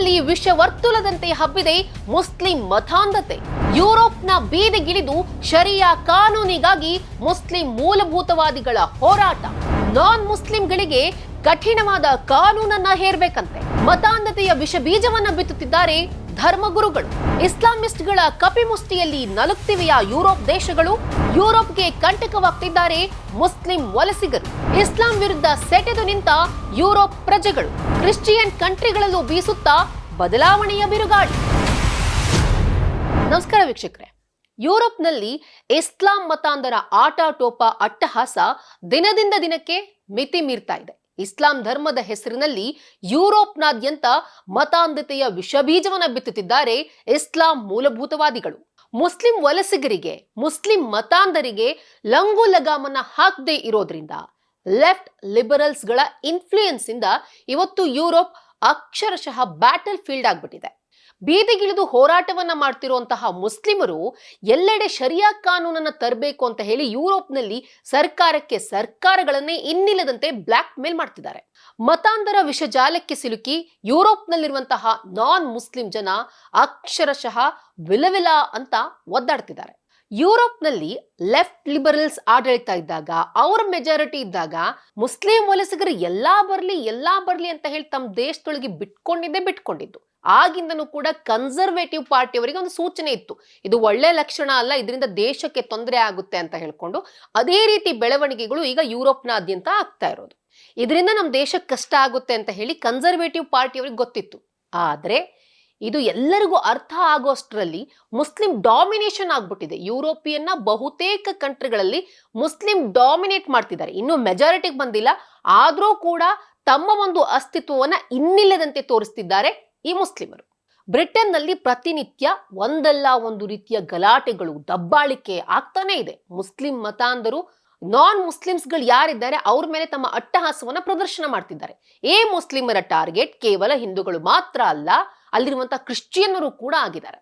ಬ್ರಿಟನ್ನಲ್ಲಿ ವಿಷವರ್ತುಲದಂತೆ ಹಬ್ಬಿದೆ ಮುಸ್ಲಿಂ ಮತಾಂಧತೆ. ಯುರೋಪ್ನ ಬೀದಿಗಿಳಿದು sharia ಕಾನೂನಿಗಾಗಿ Muslim ಮೂಲಭೂತವಾದಿಗಳ ಹೋರಾಟ. ನಾನ್ ಮುಸ್ಲಿಂಗಳಿಗೆ ಕಠಿಣವಾದ ಕಾನೂನನ್ನ ಹೇರ್ಬೇಕಂತೆ. ಮತಾಂಧತೆಯ ವಿಷ ಬೀಜವನ್ನ ಬಿತ್ತುತ್ತಿದ್ದಾರೆ ಧರ್ಮಗುರುಗಳು. ಇಸ್ಲಾಮಿಸ್ಟ್ಗಳ ಕಪಿಮುಷ್ಟಿಯಲ್ಲಿ ನಲುಗ್ತಿವೆಯ ಯುರೋಪ್ ದೇಶಗಳು? ಯುರೋಪ್ಗೆ ಕಂಟಕವಾಗ್ತಿದ್ದಾರೆ ಮುಸ್ಲಿಂ ವಲಸಿಗರು. ಇಸ್ಲಾಂ ವಿರುದ್ಧ ಸೆಟೆದು ನಿಂತ ಯುರೋಪ್ ಪ್ರಜೆಗಳು ಕ್ರಿಶ್ಚಿಯನ್ ಕಂಟ್ರಿಗಳಲ್ಲೂ ಬೀಸುತ್ತಾ ಬದಲಾವಣೆಯ ಬಿರುಗಾಳಿ. ನಮಸ್ಕಾರ ವೀಕ್ಷಕರೇ. ಯುರೋಪ್ನಲ್ಲಿ ಇಸ್ಲಾಂ ಮತಾಂಧರ ಆಟಾಟೋಪ ಅಟ್ಟಹಾಸ ದಿನದಿಂದ ದಿನಕ್ಕೆ ಮಿತಿ ಮೀರ್ತಾ ಇದೆ. ಇಸ್ಲಾಂ ಧರ್ಮದ ಹೆಸರಿನಲ್ಲಿ ಯುರೋಪ್ನಾದ್ಯಂತ ಮತಾಂಧತೆಯ ವಿಷಬೀಜವನ್ನು ಬಿತ್ತುತ್ತಿದ್ದಾರೆ ಇಸ್ಲಾಂ ಮೂಲಭೂತವಾದಿಗಳು. ಮುಸ್ಲಿಂ ವಲಸಿಗರಿಗೆ, ಮುಸ್ಲಿಂ ಮತಾಂಧರಿಗೆ ಲಂಗು ಲಗಾಮನ್ನ ಹಾಕದೇ ಇರೋದ್ರಿಂದ ಲೆಫ್ಟ್ ಲಿಬರಲ್ಸ್ಗಳ ಇನ್ಫ್ಲೂಯೆನ್ಸ್ ಇಂದ ಇವತ್ತು ಯುರೋಪ್ ಅಕ್ಷರಶಃ ಬ್ಯಾಟಲ್ ಫೀಲ್ಡ್ ಆಗ್ಬಿಟ್ಟಿದೆ. ಬೀದಿಗಿಳಿದು ಹೋರಾಟವನ್ನ ಮಾಡ್ತಿರುವಂತಹ ಮುಸ್ಲಿಮರು ಎಲ್ಲೆಡೆ ಶರಿಯಾ ಕಾನೂನನ್ನ ತರಬೇಕು ಅಂತ ಹೇಳಿ ಯುರೋಪ್ನಲ್ಲಿ ಸರ್ಕಾರಕ್ಕೆ ಸರ್ಕಾರಗಳನ್ನೇ ಇನ್ನಿಲ್ಲದಂತೆ ಬ್ಲ್ಯಾಕ್ ಮೇಲ್ ಮಾಡ್ತಿದ್ದಾರೆ. ಮತಾಂಧರ ವಿಷಜಾಲಕ್ಕೆ ಸಿಲುಕಿ ಯುರೋಪ್ನಲ್ಲಿರುವಂತಹ ನಾನ್ ಮುಸ್ಲಿಂ ಜನ ಅಕ್ಷರಶಃ ವಿಲವಿಲ ಅಂತ ಒದ್ದಾಡ್ತಿದ್ದಾರೆ. ಯುರೋಪ್ನಲ್ಲಿ ಲೆಫ್ಟ್ ಲಿಬರಲ್ಸ್ ಆಡಳಿತ ಇದ್ದಾಗ, ಅವರ ಮೆಜಾರಿಟಿ ಇದ್ದಾಗ ಮುಸ್ಲಿಂ ವಲಸಿಗರು ಎಲ್ಲಾ ಬರ್ಲಿ ಎಲ್ಲಾ ಬರ್ಲಿ ಅಂತ ಹೇಳಿ ತಮ್ಮ ದೇಶದೊಳಗೆ ಬಿಟ್ಕೊಂಡಿದ್ದೇ ಬಿಟ್ಕೊಂಡಿದ್ದು. ಆಗಿಂದನೂ ಕೂಡ ಕನ್ಸರ್ವೇಟಿವ್ ಪಾರ್ಟಿಯವರಿಗೆ ಒಂದು ಸೂಚನೆ ಇತ್ತು. ಇದು ಒಳ್ಳೆ ಲಕ್ಷಣ ಅಲ್ಲ, ಇದರಿಂದ ದೇಶಕ್ಕೆ ತೊಂದರೆ ಆಗುತ್ತೆ ಅಂತ ಹೇಳ್ಕೊಂಡು ಅದೇ ರೀತಿ ಬೆಳವಣಿಗೆಗಳು ಈಗ ಯುರೋಪ್ನಾದ್ಯಂತ ಆಗ್ತಾ ಇರೋದು. ಇದರಿಂದ ನಮ್ಮ ದೇಶಕ್ಕೆ ಕಷ್ಟ ಆಗುತ್ತೆ ಅಂತ ಹೇಳಿ ಕನ್ಸರ್ವೇಟಿವ್ ಪಾರ್ಟಿಯವರಿಗೆ ಗೊತ್ತಿತ್ತು. ಆದ್ರೆ ಇದು ಎಲ್ಲರಿಗೂ ಅರ್ಥ ಆಗೋಷ್ಟರಲ್ಲಿ ಮುಸ್ಲಿಂ ಡಾಮಿನೇಷನ್ ಆಗ್ಬಿಟ್ಟಿದೆ. ಯುರೋಪಿಯನ್ನ ಬಹುತೇಕ ಕಂಟ್ರಿಗಳಲ್ಲಿ ಮುಸ್ಲಿಂ ಡಾಮಿನೇಟ್ ಮಾಡ್ತಿದ್ದಾರೆ. ಇನ್ನು ಮೆಜಾರಿಟಿಗೆ ಬಂದಿಲ್ಲ. ಆದರೂ ಕೂಡ ತಮ್ಮ ಒಂದು ಅಸ್ತಿತ್ವವನ್ನ ಇನ್ನಿಲ್ಲದಂತೆ ತೋರಿಸ್ತಿದ್ದಾರೆ ಈ ಮುಸ್ಲಿಮರು. ಬ್ರಿಟನ್ನಲ್ಲಿ ಪ್ರತಿನಿತ್ಯ ಒಂದಲ್ಲ ಒಂದು ರೀತಿಯ ಗಲಾಟೆಗಳು, ದಬ್ಬಾಳಿಕೆ ಆಗ್ತಾನೆ ಇದೆ. ಮುಸ್ಲಿಂ ಮತಾಂಧರು ನಾನ್ ಮುಸ್ಲಿಮ್ಸ್ಗಳು ಯಾರಿದ್ದಾರೆ ಅವ್ರ ಮೇಲೆ ತಮ್ಮ ಅಟ್ಟಹಾಸವನ್ನ ಪ್ರದರ್ಶನ ಮಾಡ್ತಿದ್ದಾರೆ. ಏ ಮುಸ್ಲಿಮರ ಟಾರ್ಗೆಟ್ ಕೇವಲ ಹಿಂದೂಗಳು ಮಾತ್ರ ಅಲ್ಲ ಅಲ್ಲಿರುವಂತಹ ಕ್ರಿಶ್ಚಿಯನ್ನರು ಕೂಡ ಆಗಿದ್ದಾರೆ.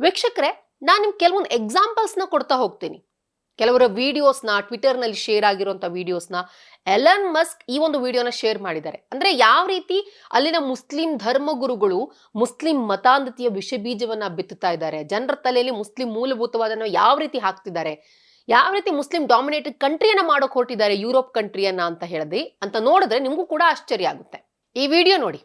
ವೀಕ್ಷಕರೇ, ನಾನು ನಿಮ್ಗೆ ಕೆಲವೊಂದು ಎಕ್ಸಾಂಪಲ್ಸ್ನ ಕೊಡ್ತಾ ಹೋಗ್ತೀನಿ. ಕೆಲವರ ವಿಡಿಯೋಸ್ನ ಟ್ವಿಟರ್ನಲ್ಲಿ ಶೇರ್ ಆಗಿರುವಂಥ ವಿಡಿಯೋಸ್ನ ಎಲನ್ ಮಸ್ಕ್ ಈ ಒಂದು ವಿಡಿಯೋನ ಶೇರ್ ಮಾಡಿದ್ದಾರೆ. ಅಂದ್ರೆ ಯಾವ ರೀತಿ ಅಲ್ಲಿನ ಮುಸ್ಲಿಂ ಧರ್ಮಗುರುಗಳು ಮುಸ್ಲಿಂ ಮತಾಂಧತೆಯ ವಿಷ ಬೀಜವನ್ನ ಬಿತ್ತುತ್ತಾ ಇದ್ದಾರೆ, ಜನರ ತಲೆಯಲ್ಲಿ ಮುಸ್ಲಿಂ ಮೂಲಭೂತವಾದನ್ನು ಯಾವ ರೀತಿ ಹಾಕ್ತಿದ್ದಾರೆ, ಯಾವ ರೀತಿ ಮುಸ್ಲಿಂ ಡಾಮಿನೇಟೆಡ್ ಕಂಟ್ರಿಯನ್ನ ಮಾಡೋಕ್ ಹೊರಟಿದ್ದಾರೆ ಯುರೋಪ್ ಕಂಟ್ರಿಯನ್ನ ಅಂತ ಹೇಳಿದ್ರಿ ಅಂತ ನೋಡಿದ್ರೆ ನಿಮಗೂ ಕೂಡ ಆಶ್ಚರ್ಯ ಆಗುತ್ತೆ. ಈ ವಿಡಿಯೋ ನೋಡಿ.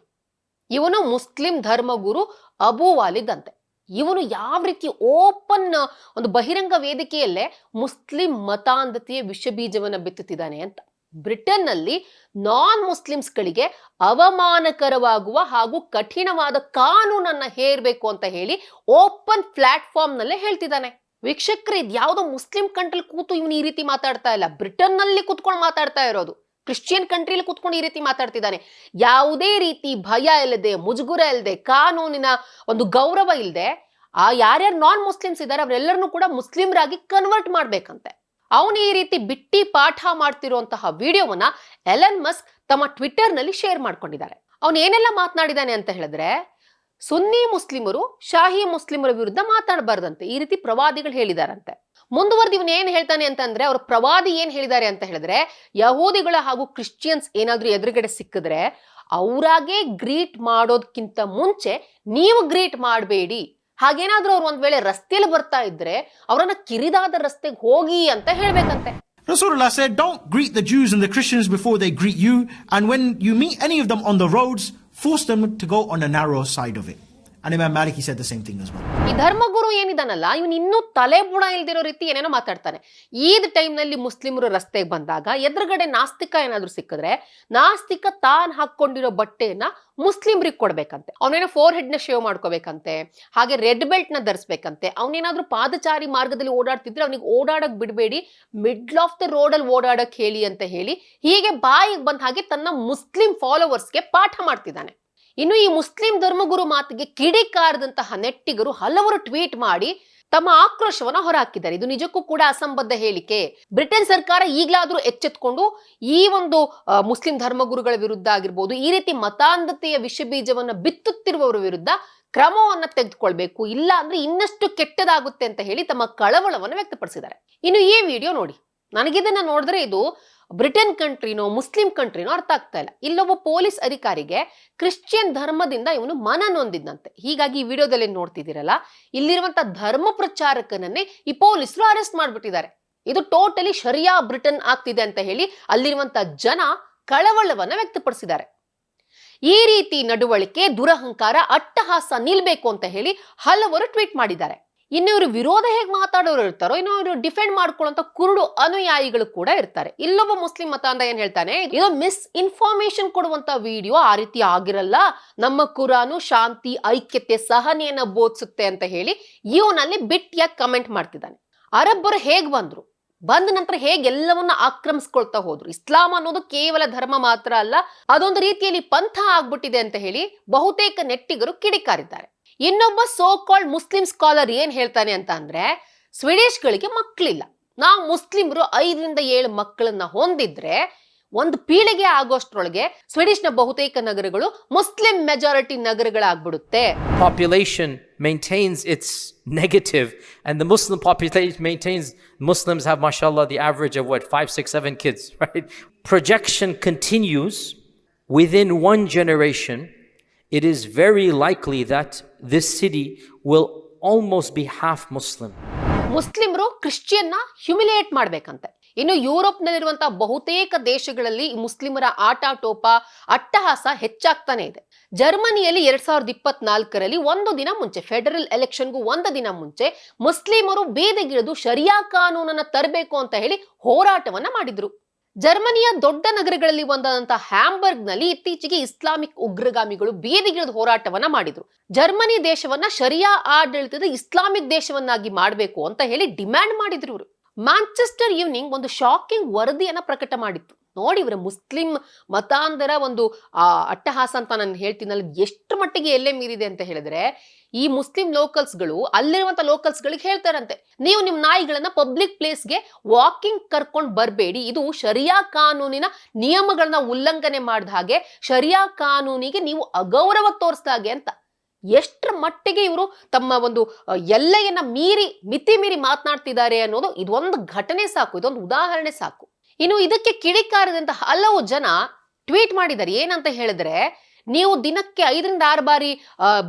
ಇವನು ಮುಸ್ಲಿಂ ಧರ್ಮಗುರು ಅಬೂ ವಾಲಿದ್ ಅಂತೆ ಇವನು ಯಾವ ರೀತಿ ಓಪನ್ ಒಂದು ಬಹಿರಂಗ ವೇದಿಕೆಯಲ್ಲೇ ಮುಸ್ಲಿಂ ಮತಾಂಧತೆಯ ವಿಷ ಬೀಜವನ್ನ ಬಿತ್ತುತ್ತಿದ್ದಾನೆ ಅಂತ. ಬ್ರಿಟನ್ನಲ್ಲಿ ನಾನ್ ಮುಸ್ಲಿಮ್ಸ್ಗಳಿಗೆ ಅವಮಾನಕರವಾಗುವ ಹಾಗೂ ಕಠಿಣವಾದ ಕಾನೂನನ್ನ ಹೇರ್ಬೇಕು ಅಂತ ಹೇಳಿ ಓಪನ್ ಪ್ಲಾಟ್ಫಾರ್ಮ್ ನಲ್ಲೇ ಹೇಳ್ತಿದ್ದಾನೆ. ವೀಕ್ಷಕರು ಇದು ಯಾವುದೋ ಮುಸ್ಲಿಂ ಕಂಟ್ರಿ ಕೂತು ಇವನು ಈ ರೀತಿ ಮಾತಾಡ್ತಾ ಇಲ್ಲ. ಬ್ರಿಟನ್ನಲ್ಲಿ ಕೂತ್ಕೊಂಡು ಮಾತಾಡ್ತಾ ಇರೋದು. ಕ್ರಿಶ್ಚಿಯನ್ ಕಂಟ್ರಿಲಿ ಕೂತ್ಕೊಂಡು ಈ ರೀತಿ ಮಾತಾಡ್ತಿದ್ದಾನೆ. ಯಾವುದೇ ರೀತಿ ಭಯ ಇಲ್ಲದೆ, ಮುಜುಗುರ ಇಲ್ಲದೆ, ಕಾನೂನಿನ ಒಂದು ಗೌರವ ಇಲ್ಲದೆ, ಆ ಯಾರ್ಯಾರು ನಾನ್ ಮುಸ್ಲಿಮ್ಸ್ ಇದ್ದಾರೆ, ಅವರೆಲ್ಲರನ್ನೂ ಕೂಡ ಮುಸ್ಲಿಮ್ರಾಗಿ ಕನ್ವರ್ಟ್ ಮಾಡ್ಬೇಕಂತೆ. ಅವನು ಈ ರೀತಿ ಬಿಟ್ಟಿ ಪಾಠ ಮಾಡ್ತಿರುವಂತಹ ವಿಡಿಯೋವನ್ನ ಎಲನ್ ಮಸ್ಕ್ ತಮ್ಮ ಟ್ವಿಟರ್ನಲ್ಲಿ ಶೇರ್ ಮಾಡ್ಕೊಂಡಿದ್ದಾರೆ. ಅವನು ಏನೆಲ್ಲ ಮಾತನಾಡಿದಾನೆ ಅಂತ ಹೇಳಿದ್ರೆ, ಸುನ್ನಿ ಮುಸ್ಲಿಮರು, ಶಾಹಿ ಮುಸ್ಲಿಮರ ವಿರುದ್ಧ ಮಾತಾಡಬಾರ್ದಂತೆ, ಈ ರೀತಿ ಪ್ರವಾದಿಗಳು ಹೇಳಿದಾರಂತೆ. ಮುಂದುವರೆದು ಇವನು ಏನ್ ಹೇಳ್ತಾನೆ ಅಂತಂದ್ರೆ ಅವ್ರ ಪ್ರವಾದಿ ಏನ್ ಹೇಳಿದ್ದಾರೆ ಅಂತ ಹೇಳಿದ್ರೆ ಯಹೂದಿಗಳ ಹಾಗೂ ಕ್ರಿಶ್ಚಿಯನ್ಸ್ ಏನಾದರೂ ಎದುರುಗಡೆ ಸಿಕ್ಕಿದ್ರೆ ಅವರಾಗೆ ಗ್ರೀಟ್ ಮಾಡೋದಕ್ಕಿಂತ ಮುಂಚೆ ನೀವು ಗ್ರೀಟ್ ಮಾಡಬೇಡಿ ಹಾಗೇನಾದ್ರೂ ಅವ್ರು ಒಂದ್ ವೇಳೆ ರಸ್ತೆಯಲ್ಲಿ ಬರ್ತಾ ಇದ್ರೆ ಅವರನ್ನ ಕಿರಿದಾದ ರಸ್ತೆಗೆ ಹೋಗಿ ಅಂತ ಹೇಳ್ಬೇಕಂತೆ Rasulullah said, Don't greet the Jews and the Christians before they greet you, and when you meet any of them on the roads, force them to go on the narrow side of it. And Imam said the same thing as. ಈ ಧರ್ಮಗುರು ಏನಿದಾನಲ್ಲ, ಇವನು ಇನ್ನೂ ತಲೆ ಬುಡ ಇಲ್ದಿರೋ ರೀತಿ ಏನೇನೋ ಮಾತಾಡ್ತಾನೆ. ಈದ್ ಟೈಮ್ನಲ್ಲಿ ಮುಸ್ಲಿಮರು ರಸ್ತೆಗೆ ಬಂದಾಗ ಎದುರುಗಡೆ ನಾಸ್ತಿಕ ಏನಾದರೂ ಸಿಕ್ಕಿದ್ರೆ, ನಾಸ್ತಿಕ ತಾನ್ ಹಾಕೊಂಡಿರೋ ಬಟ್ಟೆನ ಮುಸ್ಲಿಮ್ರಿಗೆ ಕೊಡ್ಬೇಕಂತೆ. ಅವನೇನೋ ಫೋರ್ ಹೆಡ್ನ ಶೇವ್ ಮಾಡ್ಕೋಬೇಕಂತೆ, ಹಾಗೆ ರೆಡ್ ಬೆಲ್ಟ್ನ ಧರಿಸ್ಬೇಕಂತೆ. ಅವನೇನಾದ್ರೂ ಪಾದಚಾರಿ ಮಾರ್ಗದಲ್ಲಿ ಓಡಾಡ್ತಿದ್ರೆ ಅವನಿಗೆ ಓಡಾಡಕ್ ಬಿಡಬೇಡಿ ಮಿಡ್ಲ್ ಆಫ್ ದ ರೋಡ್ ಅಲ್ಲಿ ಓಡಾಡಕ್ ಹೇಳಿ ಅಂತ ಹೇಳಿ ಹೀಗೆ ಬಾಯಿಗೆ ಬಂದ ಹಾಗೆ ತನ್ನ ಮುಸ್ಲಿಂ ಫಾಲೋವರ್ಸ್ಗೆ ಪಾಠ ಮಾಡ್ತಿದ್ದಾನೆ. ಇನ್ನು ಈ ಮುಸ್ಲಿಂ ಧರ್ಮಗುರು ಮಾತಿಗೆ ಕಿಡಿಕಾರದಂತಹ ನೆಟ್ಟಿಗರು ಹಲವರು ಟ್ವೀಟ್ ಮಾಡಿ ತಮ್ಮ ಆಕ್ರೋಶವನ್ನ ಹೊರಹಾಕಿದ್ದಾರೆ. ಇದು ನಿಜಕ್ಕೂ ಕೂಡ ಅಸಂಬದ್ಧ ಹೇಳಿಕೆ. ಬ್ರಿಟನ್ ಸರ್ಕಾರ ಈಗಲಾದ್ರೂ ಎಚ್ಚೆತ್ಕೊಂಡು ಈ ಒಂದು ಮುಸ್ಲಿಂ ಧರ್ಮಗುರುಗಳ ವಿರುದ್ಧ ಆಗಿರ್ಬೋದು, ಈ ರೀತಿ ಮತಾಂಧತೆಯ ವಿಷ ಬೀಜವನ್ನ ಬಿತ್ತುತ್ತಿರುವವರ ವಿರುದ್ಧ ಕ್ರಮವನ್ನ ತೆಗೆದುಕೊಳ್ಬೇಕು. ಇಲ್ಲ ಅಂದ್ರೆ ಇನ್ನಷ್ಟು ಕೆಟ್ಟದಾಗುತ್ತೆ ಅಂತ ಹೇಳಿ ತಮ್ಮ ಕಳವಳವನ್ನು ವ್ಯಕ್ತಪಡಿಸಿದ್ದಾರೆ. ಇನ್ನು ಈ ವಿಡಿಯೋ ನೋಡಿ. ನನಗಿದನ್ನ ನೋಡಿದ್ರೆ ಇದು ಬ್ರಿಟನ್ ಕಂಟ್ರಿನೋ, ಮುಸ್ಲಿಂ ಕಂಟ್ರಿನೋ ಅರ್ಥ ಆಗ್ತಾ ಇಲ್ಲ. ಇಲ್ಲೊಬ್ಬ ಪೊಲೀಸ್ ಅಧಿಕಾರಿಗೆ ಕ್ರಿಶ್ಚಿಯನ್ ಧರ್ಮದಿಂದ ಇವನು ಮನ ನೊಂದಿದ್ದಂತೆ ಹೀಗಾಗಿ ಈ ವಿಡಿಯೋದಲ್ಲಿ ನೋಡ್ತಿದ್ದೀರಲ್ಲ ಇಲ್ಲಿರುವಂತ ಧರ್ಮ ಪ್ರಚಾರಕನನ್ನೇ ಈ ಪೊಲೀಸರು ಅರೆಸ್ಟ್ ಮಾಡ್ಬಿಟ್ಟಿದ್ದಾರೆ. ಇದು ಟೋಟಲಿ ಶರಿಯಾ ಬ್ರಿಟನ್ ಆಗ್ತಿದೆ ಅಂತ ಹೇಳಿ ಅಲ್ಲಿರುವಂತ ಜನ ಕಳವಳವನ್ನ ವ್ಯಕ್ತಪಡಿಸಿದ್ದಾರೆ. ಈ ರೀತಿ ನಡವಳಿಕೆ, ದುರಹಂಕಾರ, ಅಟ್ಟಹಾಸ ನಿಲ್ಬೇಕು ಅಂತ ಹೇಳಿ ಹಲವರು ಟ್ವೀಟ್ ಮಾಡಿದ್ದಾರೆ. ಇನ್ನು ಇವರು ವಿರೋಧ ಹೇಗೆ ಮಾತಾಡೋರು ಇರ್ತಾರೋ ಇನ್ನು ಇವರು ಡಿಫೆಂಡ್ ಮಾಡ್ಕೊಳ್ಳುವಂತ ಕುರುಡು ಅನುಯಾಯಿಗಳು ಕೂಡ ಇರ್ತಾರೆ. ಇಲ್ಲೊಬ್ಬ ಮುಸ್ಲಿಂ ಮತ ಅಂತ ಏನ್ ಹೇಳ್ತಾನೆ, ಇದು ಮಿಸ್ ಇನ್ಫಾರ್ಮೇಶನ್ ಕೊಡುವಂತ ವಿಡಿಯೋ ಆ ರೀತಿ ಆಗಿರಲ್ಲ. ನಮ್ಮ ಕುರಾನು ಶಾಂತಿ, ಐಕ್ಯತೆ, ಸಹನೆಯನ್ನ ಬೋಧಿಸುತ್ತೆ ಅಂತ ಹೇಳಿ ಇವನಲ್ಲಿ ಬಿಟ್ಟಿಯಾಗಿ ಕಮೆಂಟ್ ಮಾಡ್ತಿದ್ದಾನೆ. ಅರಬ್ಬರು ಹೇಗ್ ಬಂದ್ರು? ಬಂದ ನಂತರ ಹೇಗೆ ಎಲ್ಲವನ್ನ ಆಕ್ರಮಿಸ್ಕೊಳ್ತಾ ಹೋದ್ರು? ಇಸ್ಲಾಂ ಅನ್ನೋದು ಕೇವಲ ಧರ್ಮ ಮಾತ್ರ ಅಲ್ಲ, ಅದೊಂದು ರೀತಿಯಲ್ಲಿ ಪಂಥ ಆಗ್ಬಿಟ್ಟಿದೆ ಅಂತ ಹೇಳಿ ಬಹುತೇಕ ನೆಟ್ಟಿಗರು ಕಿಡಿಕಾರಿದ್ದಾರೆ. ಇನ್ನೊಬ್ಬ ಸೋ ಕಾಲ್ಡ್ ಮುಸ್ಲಿಂ ಸ್ಕಾಲರ್ ಏನ್ ಹೇಳ್ತಾನೆ ಅಂತ ಅಂದ್ರೆ ಸ್ವೀಡಿಷ್ಗಳಿಗೆ ಮಕ್ಕಳಿಲ್ಲ ನಾವು ಮುಸ್ಲಿಮರು ಐದರಿಂದ ಏಳು ಮಕ್ಕಳನ್ನ ಹೊಂದಿದ್ರೆ ಒಂದು ಪೀಳಿಗೆ ಆಗೋಷ್ಟ್ರೊಳಗೆ ಸ್ವೀಡಿಷ್ನ ಬಹುತೇಕ ನಗರಗಳು ಮುಸ್ಲಿಂ ಮೆಜಾರಿಟಿ ನಗರಗಳಾಗ್ಬಿಡುತ್ತೆ population maintains its negative and the muslim population maintains muslims have mashallah the average of what five six seven kids right projection continues within one generation it is very likely that this city will almost be half muslim. ಮುಸ್ಲಿಮರು ಕ್ರಿಶ್ಚಿಯನ್ನ humiliate ಮಾಡ್ಬೇಕಂತೆ. ಇನ್ನು ಯುರೋಪ್ನಲ್ಲಿರುವಂತಹ ಬಹುತೇಕ ದೇಶಗಳಲ್ಲಿ ಮುಸ್ಲಿಮರ ಆಟಾಟೋಪ, ಅಟ್ಟಹಾಸ ಹೆಚ್ಚಾಗ್ತಾನೆ ಇದೆ. ಜರ್ಮನಿಯಲ್ಲಿ ಎರಡ್ ಸಾವಿರದ ಇಪ್ಪತ್ನಾಲ್ಕರಲ್ಲಿ ಒಂದು ದಿನ ಮುಂಚೆ, ಫೆಡರಲ್ ಎಲೆಕ್ಷನ್ಗೂ ಒಂದು ದಿನ ಮುಂಚೆ ಮುಸ್ಲಿಮರು ಬೇದೆಗಿಳಿದು ಶರಿಯಾ ಕಾನೂನನ್ನ ತರಬೇಕು ಅಂತ ಹೇಳಿ ಹೋರಾಟವನ್ನ ಮಾಡಿದ್ರು. ಜರ್ಮನಿಯ ದೊಡ್ಡ ನಗರಗಳಲ್ಲಿ ಒಂದಾದಂತಹ ಹ್ಯಾಂಬರ್ಗ್ನಲ್ಲಿ ಇತ್ತೀಚೆಗೆ ಇಸ್ಲಾಮಿಕ್ ಉಗ್ರಗಾಮಿಗಳು ಬೀದಿಗಿಳಿದು ಹೋರಾಟವನ್ನ ಮಾಡಿದ್ರು. ಜರ್ಮನಿ ದೇಶವನ್ನ ಶರಿಯಾ ಆಡಳಿತದ ಇಸ್ಲಾಮಿಕ್ ದೇಶವನ್ನಾಗಿ ಮಾಡಬೇಕು ಅಂತ ಹೇಳಿ ಡಿಮ್ಯಾಂಡ್ ಮಾಡಿದ್ರು ಇವರು. ಮ್ಯಾಂಚೆಸ್ಟರ್ ಈವ್ನಿಂಗ್ ಒಂದು ಶಾಕಿಂಗ್ ವರದಿಯನ್ನ ಪ್ರಕಟ ಮಾಡಿತ್ತು. ನೋಡಿ ಇವರ ಮುಸ್ಲಿಂ ಮತಾಂಧರ ಒಂದು, ಆ, ಅಟ್ಟಹಾಸ ಅಂತ ನಾನು ಹೇಳ್ತೀನಲ್ಲ, ಎಷ್ಟು ಮಟ್ಟಿಗೆ ಎಲ್ಲೇ ಮೀರಿದೆ ಅಂತ ಹೇಳಿದ್ರೆ, ಈ ಮುಸ್ಲಿಂ ಲೋಕಲ್ಸ್ಗಳು ಅಲ್ಲಿರುವಂತ ಲೋಕಲ್ಸ್ಗಳಿಗೆ ಹೇಳ್ತಾರಂತೆ. ನೀವು ನಿಮ್ಮ ನಾಯಿಗಳನ್ನ ಪಬ್ಲಿಕ್ ಪ್ಲೇಸ್ಗೆ ವಾಕಿಂಗ್ ಕರ್ಕೊಂಡು ಬರಬೇಡಿ. ಇದು ಶರಿಯಾ ಕಾನೂನಿನ ನಿಯಮಗಳನ್ನ ಉಲ್ಲಂಘನೆ ಮಾಡಿದ ಹಾಗೆ, ಶರಿಯಾ ಕಾನೂನಿಗೆ ನೀವು ಅಗೌರವ ತೋರಿಸಿದ ಹಾಗೆ ಅಂತ. ಎಷ್ಟರ ಮಟ್ಟಿಗೆ ಇವರು ತಮ್ಮ ಒಂದು ಎಲ್ಲೆಯನ್ನ ಮೀರಿ, ಮಿತಿ ಮೀರಿ ಮಾತನಾಡ್ತಿದ್ದಾರೆ ಅನ್ನೋದು, ಇದೊಂದು ಘಟನೆ ಸಾಕು, ಇದೊಂದು ಉದಾಹರಣೆ ಸಾಕು. ಇನ್ನು ಇದಕ್ಕೆ ಕಿಡಿಕಾರದಂತ ಹಲವು ಜನ ಟ್ವೀಟ್ ಮಾಡಿದ್ದಾರೆ. ಏನಂತ ಹೇಳಿದ್ರೆ, ನೀವು ದಿನಕ್ಕೆ ಐದರಿಂದ ಆರು ಬಾರಿ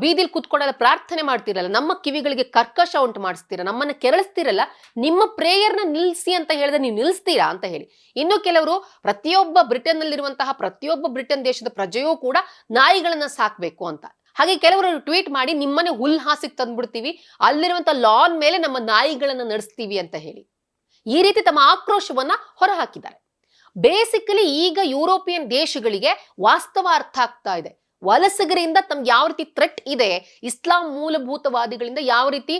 ಬೀದಿಲ್ ಕೂತ್ಕೊಂಡೆಲ್ಲ ಪ್ರಾರ್ಥನೆ ಮಾಡ್ತಿರಲ್ಲ, ನಮ್ಮ ಕಿವಿಗಳಿಗೆ ಕರ್ಕಶ ಉಂಟು ಮಾಡಿಸ್ತೀರ, ನಮ್ಮನ್ನ ಕೆರಳಿಸ್ತಿರಲ್ಲ, ನಿಮ್ಮ ಪ್ರೇಯರ್ನ ನಿಲ್ಲಿಸಿ ಅಂತ ಹೇಳಿದ್ರೆ ನೀವು ನಿಲ್ಲಿಸ್ತೀರಾ ಅಂತ ಹೇಳಿ. ಇನ್ನು ಕೆಲವರು ಪ್ರತಿಯೊಬ್ಬ ಬ್ರಿಟನ್ನಲ್ಲಿರುವಂತಹ ಪ್ರತಿಯೊಬ್ಬ ಬ್ರಿಟನ್ ದೇಶದ ಪ್ರಜೆಯೂ ಕೂಡ ನಾಯಿಗಳನ್ನ ಸಾಕ್ಬೇಕು ಅಂತ. ಹಾಗೆ ಕೆಲವರು ಟ್ವೀಟ್ ಮಾಡಿ ನಿಮ್ಮನೆ ಹುಲ್ ಹಾಸಿಗೆ ತಂದ್ಬಿಡ್ತೀವಿ, ಅಲ್ಲಿರುವಂತ ಲಾನ್ ಮೇಲೆ ನಮ್ಮ ನಾಯಿಗಳನ್ನ ನಡೆಸ್ತೀವಿ ಅಂತ ಹೇಳಿ. ಈ ರೀತಿ ತಮ್ಮ ಆಕ್ರೋಶವನ್ನ ಹೊರಹಾಕಿದ್ದಾರೆ. ಬೇಸಿಕಲಿ ಈಗ ಯುರೋಪಿಯನ್ ದೇಶಗಳಿಗೆ ವಾಸ್ತವ ಅರ್ಥ ಆಗ್ತಾ ಇದೆ. ವಲಸಿಗರಿಂದ ತಮ್ಗೆ ಯಾವ ರೀತಿ ಥ್ರೆಟ್ ಇದೆ, ಇಸ್ಲಾಂ ಮೂಲಭೂತವಾದಿಗಳಿಂದ ಯಾವ ರೀತಿ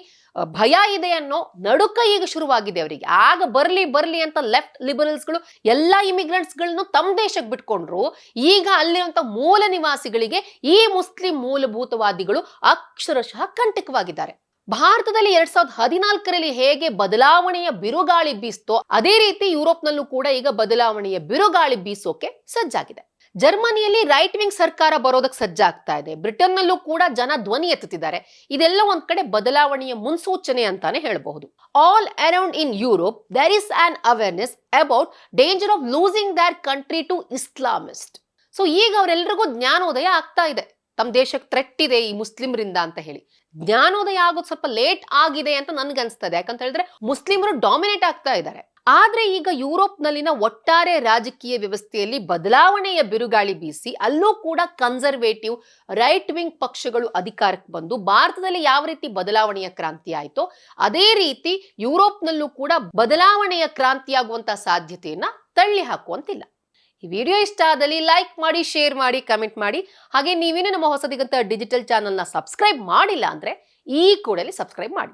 ಭಯ ಇದೆ ಅನ್ನೋ ನಡುಕ ಈಗ ಶುರುವಾಗಿದೆ ಅವರಿಗೆ. ಆಗ ಬರ್ಲಿ ಬರ್ಲಿ ಅಂತ ಲೆಫ್ಟ್ ಲಿಬರಲ್ಸ್ಗಳು ಎಲ್ಲಾ ಇಮಿಗ್ರೆಂಟ್ಸ್ಗಳನ್ನು ತಮ್ಮ ದೇಶಕ್ಕೆ ಬಿಟ್ಕೊಂಡ್ರು. ಈಗ ಅಲ್ಲಿರುವಂಥ ಮೂಲ ನಿವಾಸಿಗಳಿಗೆ ಈ ಮುಸ್ಲಿಂ ಮೂಲಭೂತವಾದಿಗಳು ಅಕ್ಷರಶಃ ಕಂಟಕವಾಗಿದ್ದಾರೆ. ಭಾರತದಲ್ಲಿ ಎರಡ್ ಸಾವಿರದ ಹದಿನಾಲ್ಕರಲ್ಲಿ ಹೇಗೆ ಬದಲಾವಣೆಯ ಬಿರುಗಾಳಿ ಬೀಸ್ತೋ, ಅದೇ ರೀತಿ ಯುರೋಪ್ನಲ್ಲೂ ಕೂಡ ಈಗ ಬದಲಾವಣೆಯ ಬಿರುಗಾಳಿ ಬೀಸೋಕೆ ಸಜ್ಜಾಗಿದೆ. ಜರ್ಮನಿಯಲ್ಲಿ ರೈಟ್ ವಿಂಗ್ ಸರ್ಕಾರ ಬರೋದಕ್ಕೆ ಸಜ್ಜಾಗ್ತಾ ಇದೆ. ಬ್ರಿಟನ್ನಲ್ಲೂ ಕೂಡ ಜನ ಧ್ವನಿ ಎತ್ತುತ್ತಿದ್ದಾರೆ. ಇದೆಲ್ಲ ಒಂದ್ ಕಡೆ ಬದಲಾವಣೆಯ ಮುನ್ಸೂಚನೆ ಅಂತಾನೆ ಹೇಳಬಹುದು. All around in Europe there is an awareness about danger of losing their country to Islamist so ಈಗ ಅವರೆಲ್ಲರಿಗೂ ಜ್ಞಾನೋದಯ ಆಗ್ತಾ ಇದೆ. ತಮ್ಮ ದೇಶಕ್ಕೆ ಥ್ರೆಟ್ ಇದೆ ಈ ಮುಸ್ಲಿಮರಿಂದ ಅಂತ ಹೇಳಿ. ಜ್ಞಾನೋದಯ ಆಗೋದು ಸ್ವಲ್ಪ ಲೇಟ್ ಆಗಿದೆ ಅಂತ ನನ್ಗೆ ಅನ್ಸ್ತದೆ ಯಾಕಂತ ಹೇಳಿದ್ರೆ ಮುಸ್ಲಿಮರು ಡಾಮಿನೇಟ್ ಆಗ್ತಾ ಇದ್ದಾರೆ. ಆದ್ರೆ ಈಗ ಯುರೋಪ್ನಲ್ಲಿನ ಒಟ್ಟಾರೆ ರಾಜಕೀಯ ವ್ಯವಸ್ಥೆಯಲ್ಲಿ ಬದಲಾವಣೆಯ ಬಿರುಗಾಳಿ ಬೀಸಿ ಅಲ್ಲೂ ಕೂಡ ಕನ್ಸರ್ವೇಟಿವ್ ರೈಟ್ ವಿಂಗ್ ಪಕ್ಷಗಳು ಅಧಿಕಾರಕ್ಕೆ ಬಂದು ಭಾರತದಲ್ಲಿ ಯಾವ ರೀತಿ ಬದಲಾವಣೆಯ ಕ್ರಾಂತಿ ಆಯಿತೋ ಅದೇ ರೀತಿ ಯುರೋಪ್ನಲ್ಲೂ ಕೂಡ ಬದಲಾವಣೆಯ ಕ್ರಾಂತಿಯಾಗುವಂತಹ ಸಾಧ್ಯತೆಯನ್ನ ತಳ್ಳಿ ಹಾಕುವಂತಿಲ್ಲ ಈ ವಿಡಿಯೋ ಇಷ್ಟ ಆದಲ್ಲಿ ಲೈಕ್ ಮಾಡಿ ಶೇರ್ ಮಾಡಿ ಕಮೆಂಟ್ ಮಾಡಿ. ಹಾಗೆ ನೀವೇನು ನಮ್ಮ ಹೊಸದಿಗಂತ ಡಿಜಿಟಲ್ ಚಾನಲ್ನ ಸಬ್ಸ್ಕ್ರೈಬ್ ಮಾಡಿಲ್ಲ ಅಂದರೆ ಈ ಕೂಡಲೇ ಸಬ್ಸ್ಕ್ರೈಬ್ ಮಾಡಿ.